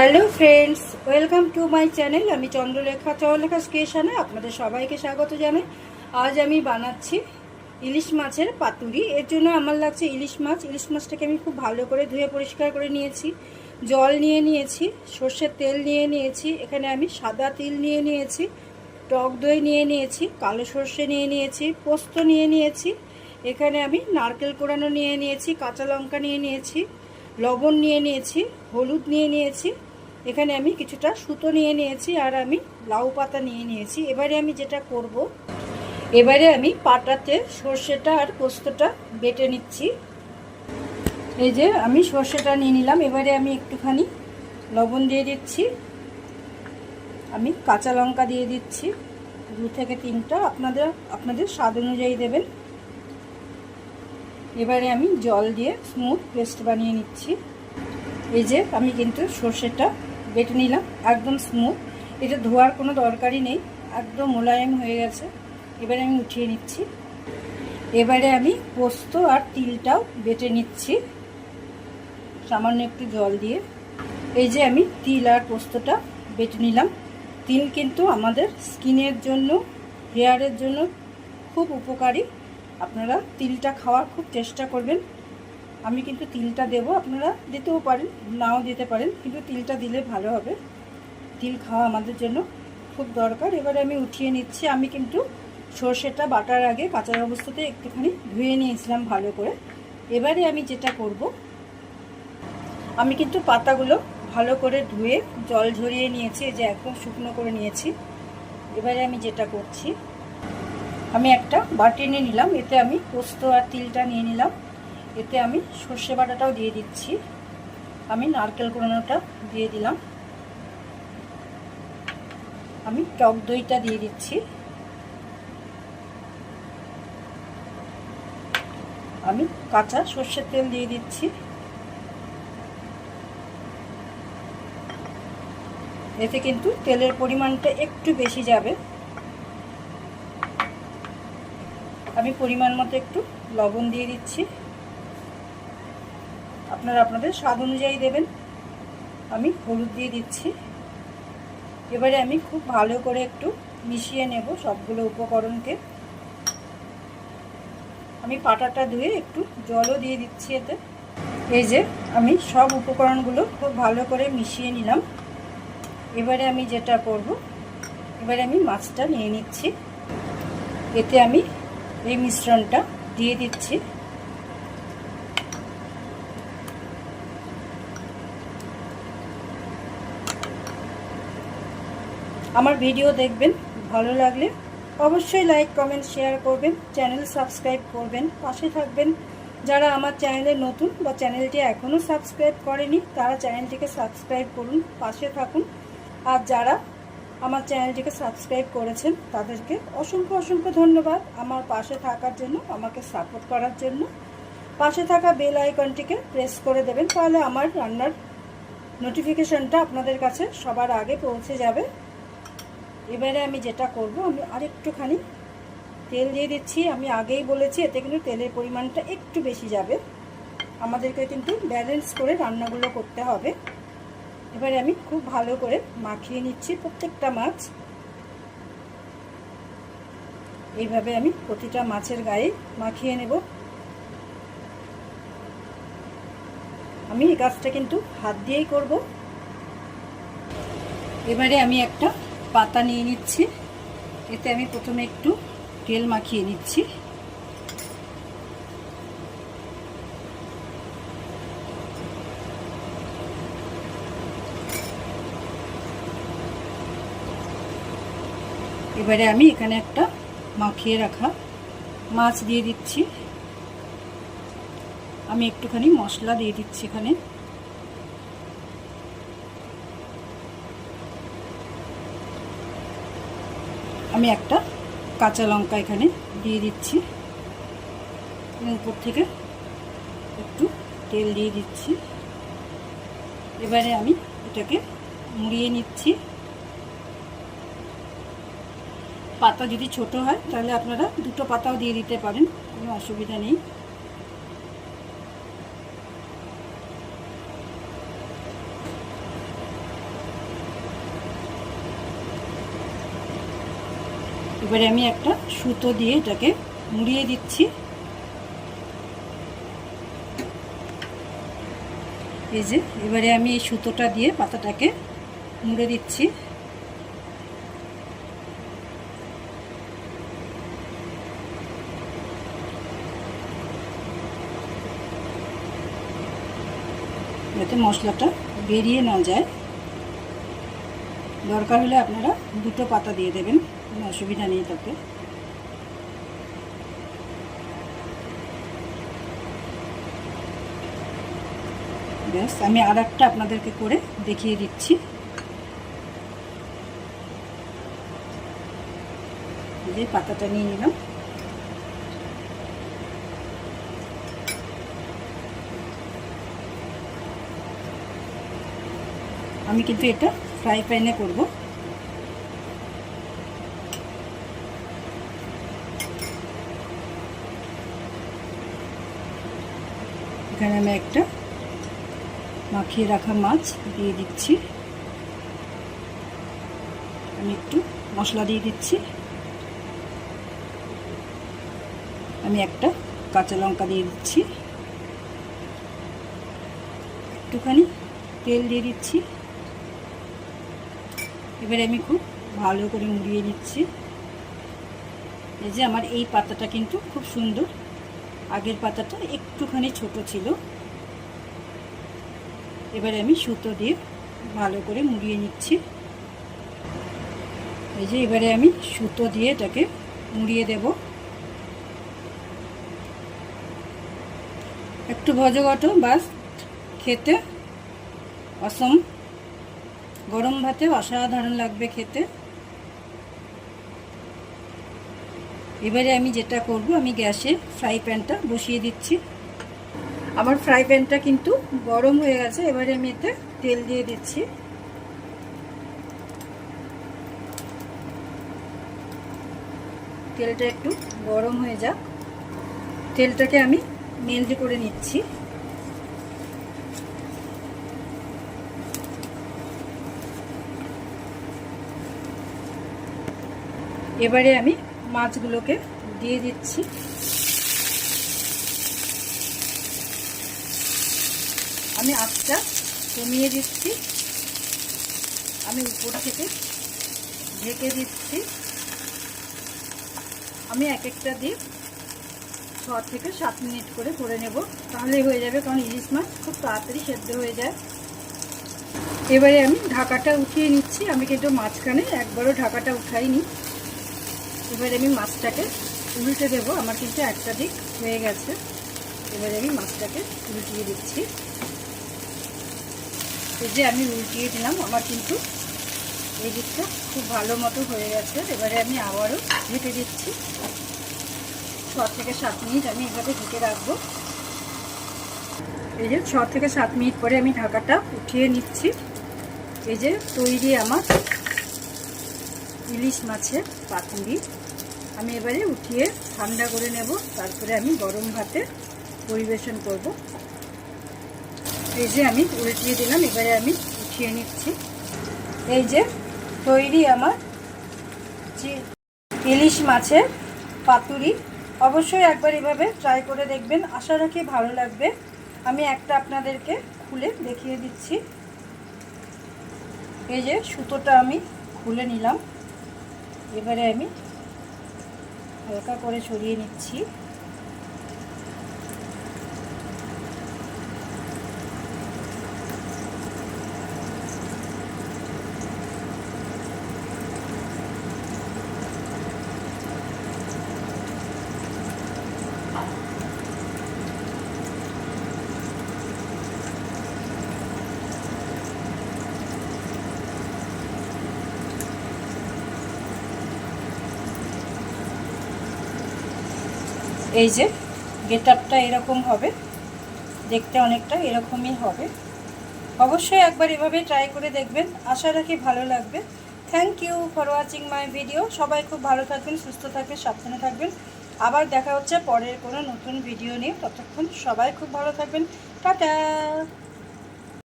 Hello friends welcome to my channel আমি চন্দ্রলেখা চন্দ্রলেখা স্টেশনে আপনাদের সবাইকে স্বাগত জানাই আজ আমি বানাচ্ছি ইলিশ মাছের পাতুরি এর জন্য আমার লাগছে ইলিশ মাছ ইলিশ মাছটাকে আমি খুব ভালো করে ধুয়ে পরিষ্কার করে নিয়েছি জল নিয়ে নিয়েছি সর্ষের তেল নিয়ে নিয়েছি এখানে আমি সাদা তিল নিয়ে নিয়েছি টক দই নিয়ে নিয়েছি কালো সর্ষে নিয়ে নিয়েছি পোস্ত নিয়ে নিয়েছি এখানে আমি নারকেল কোড়ানো নিয়ে নিয়েছি কাঁচা লঙ্কা নিয়ে নিয়েছি লবণ নিয়ে নিয়েছি হলুদ নিয়ে নিয়েছি এখানে আমি কিছুটা সুতো নিয়ে নিয়েছি আর আমি লাউ পাতা নিয়ে নিয়েছি। এবারে আমি যেটা করব, এবারে আমি পাটাতে সর্ষেটা আর পোস্তটা বেটে নিচ্ছি। এই যে আমি সর্ষেটা নিয়ে নিলাম। এবারে আমি একটুখানি লবণ দিয়ে দিচ্ছি। আমি কাঁচা লঙ্কা দিয়ে দিচ্ছি। দু থেকে তিনটা আপনাদের আপনাদের স্বাদ অনুযায়ী দেবেন। এবারে আমি জল দিয়ে স্মুথ পেস্ট বানিয়ে নিচ্ছি। এই যে আমি কিন্তু সর্ষেটা বেটে নিলাম, একদম স্মুথ এটা ধোয়ার কোনো দরকারই নেই, একদম মোলায়েম হয়ে গেছে। এবারে আমি উঠিয়ে নিচ্ছি। এবারে আমি পোস্ত আর তিলটাও বেটে নিচ্ছি, সামান্য একটু জল দিয়ে। এই যে আমি তিল আর পোস্তটা বেটে নিলাম। তিল কিন্তু আমাদের স্কিনের জন্য, হেয়ারের জন্য খুব উপকারী। আপনারা তিলটা খাওয়ার খুব চেষ্টা করবেন। আমি কিন্তু তিলটা দেব, আপনারা দিতেও পারেন, নাও দিতে পারেন, কিন্তু তিলটা দিলে ভালো হবে। তিল খাওয়া আমাদের জন্য খুব দরকার। এবারে আমি উঠিয়ে নিচ্ছি, আমি কিন্তু সর্ষেটা বাটার আগে কাঁচার অবস্থাতে একটুখানি ধুয়ে নিয়েছিলাম ভালো করে। এবারে আমি যেটা করব, আমি কিন্তু পাতাগুলো ভালো করে ধুয়ে জল ঝরিয়ে নিয়েছি যে একদম শুকনো করে নিয়েছি। এবারে আমি যেটা করছি, আমি একটা বাটি নিয়ে নিলাম, এতে আমি পোস্ত আর তিলটা নিয়ে নিলাম। এতে আমি সর্ষে বাটাটাও দিয়ে দিচ্ছি। আমি নারকেল কোড়ানোটা দিয়ে দিলাম। আমি টক দইটা দিয়ে দিচ্ছি। আমি কাঁচা সর্ষের তেল দিয়ে দিচ্ছি। এতে কিন্তু তেলের পরিমাণটা একটু বেশি যাবে। আমি পরিমাণ মতো একটু লবণ দিয়ে দিচ্ছি। আপনারা আপনাদের স্বাদ অনুযায়ী দেবেন। আমি হলুদ দিয়ে দিচ্ছি। এবারে আমি খুব ভালো করে একটু মিশিয়ে নেব সবগুলো উপকরণকে। আমি পাটাটা ধুয়ে একটু জলও দিয়ে দিচ্ছি এতে। এই যে, আমি সব উপকরণগুলো খুব ভালো করে মিশিয়ে নিলাম। এবারে আমি যেটা করব, এবারে আমি মাছটা নিয়ে নিচ্ছি। এতে আমি এই মিশ্রণটা দিয়ে দিচ্ছি। আমার ভিডিও দেখবেন, ভালো লাগলে অবশ্যই লাইক কমেন্ট শেয়ার করবেন চ্যানেল সাবস্ক্রাইব করবেন, পাশে থাকবেন। যারা আমার চ্যানেলে নতুন বা চ্যানেলটি এখনও সাবস্ক্রাইব করেনি, তারা চ্যানেলটিকে সাবস্ক্রাইব করুন, পাশে থাকুন। আর যারা আমার চ্যানেলটিকে সাবস্ক্রাইব করেছেন, তাদেরকে অসংখ্য অসংখ্য ধন্যবাদ আমার পাশে থাকার জন্য, আমাকে সাপোর্ট করার জন্য। পাশে থাকা বেল আইকনটিকে প্রেস করে দেবেন, তাহলে আমার রান্নার নোটিফিকেশনটা আপনাদের কাছে সবার আগে পৌঁছে যাবে। এবারে আমি যেটা করব, আমি আরেকটুখানি তেল দিয়ে দিচ্ছি। আমি আগেই বলেছি, এতে কিন্তু তেলের পরিমাণটা একটু বেশি যাবে। আমাদেরকে কিন্তু ব্যালেন্স করে রান্নাগুলো করতে হবে। এবারে আমি খুব ভালো করে মাখিয়ে নিচ্ছি প্রত্যেকটা মাছ। এইভাবে আমি প্রতিটা মাছের গায়ে মাখিয়ে নেব। আমি এই কাজটা কিন্তু হাত দিয়েই করব। এবারে আমি একটা পাতা নিয়ে নিচ্ছি। এতে আমি প্রথমে একটু তেল মাখিয়ে নিচ্ছি। এবারে আমি এখানে একটা মাখিয়ে রাখা মাছ দিয়ে দিচ্ছি। আমি একটুখানি মশলা দিয়ে দিচ্ছি এখানে। আমি একটা কাঁচা লঙ্কা এখানে দিয়ে দিচ্ছি। উপর থেকে একটু তেল দিয়ে দিচ্ছি। এবারে আমি এটাকে মুড়িয়ে নিচ্ছি। পাতা যদি ছোট হয়, তাহলে আপনারা দুটো পাতাও দিয়ে দিতে পারেন, কোনো অসুবিধা নেই। এবারে আমি একটা সুতো দিয়ে এটাকে মুড়িয়ে দিচ্ছি। এই যে, এবারে আমি এই সুতোটা দিয়ে পাতাটাকে মুড়ে দিচ্ছি। যাতে মশলাটা বেরিয়ে না যায়। দরকার হলে আপনারা দুটো পাতা দিয়ে দেবেন। কোনো অসুবিধা নেই তাতে। ব্যাস, আমি আর একটা আপনাদেরকে করে দেখিয়ে দিচ্ছি। যে পাতাটা নিয়ে নিলাম। আমি কিন্তু এটা ফ্রাই প্যানে করব। এখানে আমি একটা মাখিয়ে রাখা মাছ দিয়ে দিচ্ছি। আমি একটু মশলা দিয়ে দিচ্ছি। আমি একটা কাঁচা লঙ্কা দিয়ে দিচ্ছি। একটুখানি তেল দিয়ে দিচ্ছি। এবারে আমি খুব ভালো করে মুড়িয়ে নিচ্ছি। এই যে আমার এই পাতাটা কিন্তু খুব সুন্দর আগের পাতাটা একটুখানি ছোট ছিল। এবারে আমি সুতো দিয়ে ভালো করে মুড়িয়ে নিচ্ছি। এই যে এবারে আমি সুতো দিয়ে এটাকে মুড়িয়ে দেব। একটু ভজঘট বাস। খেতে অসম। গরম ভাতে অসাধারণ লাগবে খেতে। এবারে আমি যেটা করব, আমি গ্যাসে ফ্রাই প্যানটা বসিয়ে দিচ্ছি। আমার ফ্রাই প্যানটা কিন্তু গরম হয়ে গেছে, এবারে আমি এতে তেল দিয়ে দিচ্ছি। তেলটা একটু গরম হয়ে যাক। তেলটাকে আমি মেল্ট করে নিচ্ছি। এবারে আমি মাছগুলোকে দিয়ে দিচ্ছি। আমি আঁচটা কমিয়ে দিচ্ছি। আমি উপর থেকে ঢেকে দিচ্ছি। আমি এক একটা দিয়ে ছ থেকে সাত মিনিট করে করে নেব। তাহলেই হয়ে যাবে, কারণ ইলিশ মাছ খুব তাড়াতাড়ি সেদ্ধ হয়ে যায়। এবারে আমি ঢাকাটা উঠিয়ে নিচ্ছি। আমি কিন্তু মাঝখানে একবারও ঢাকাটা উঠাইনি। এবারে আমি মাছটাকে উল্টে দেবো। আমার কিন্তু একটা দিক হয়ে গেছে। এবারে আমি মাছটাকে উল্টিয়ে দিচ্ছি। এই যে আমি উল্টিয়ে দিলাম, আমার কিন্তু এই দিকটা খুব ভালো মতো হয়ে গেছে। এবারে আমি আবারও ঢেকে দিচ্ছি। ছ থেকে সাত মিনিট আমি এভাবে ঢেকে রাখব। এই যে ছ থেকে সাত মিনিট পরে আমি ঢাকাটা উঠিয়ে নিচ্ছি। এই যে তৈরি আমার ইলিশ মাছের পাতুরি। আমি এবারে উঠিয়ে ঠান্ডা করে নেব, তারপরে আমি গরম ভাতে পরিবেশন করব। এই যে আমি উল্টিয়ে দিলাম, এবারে আমি উঠিয়ে নিচ্ছি। এই যে তৈরি আমার ইলিশ মাছের পাতুরি। অবশ্যই একবার এভাবে ট্রাই করে দেখবেন, আশা রাখি ভালো লাগবে। আমি একটা আপনাদেরকে খুলে দেখিয়ে দিচ্ছি। এই যে সুতোটা আমি খুলে নিলাম। এবারে আমি হালকা করে সরিয়ে নিচ্ছি। এই যে গেট আপটা এরকম হবে, দেখতে অনেকটা এরকমই হবে। অবশ্যই একবার এভাবে ট্রাই করে দেখবেন, আশা রাখি ভালো লাগবে। Thank you for watching my video সবাই খুব ভালো থাকবেন, সুস্থ থাকবেন, সাবধানে থাকবেন। আবার দেখা হচ্ছে পরের কোনো নতুন ভিডিও নিয়ে। ততক্ষণ সবাই খুব ভালো থাকবেন। টাটা!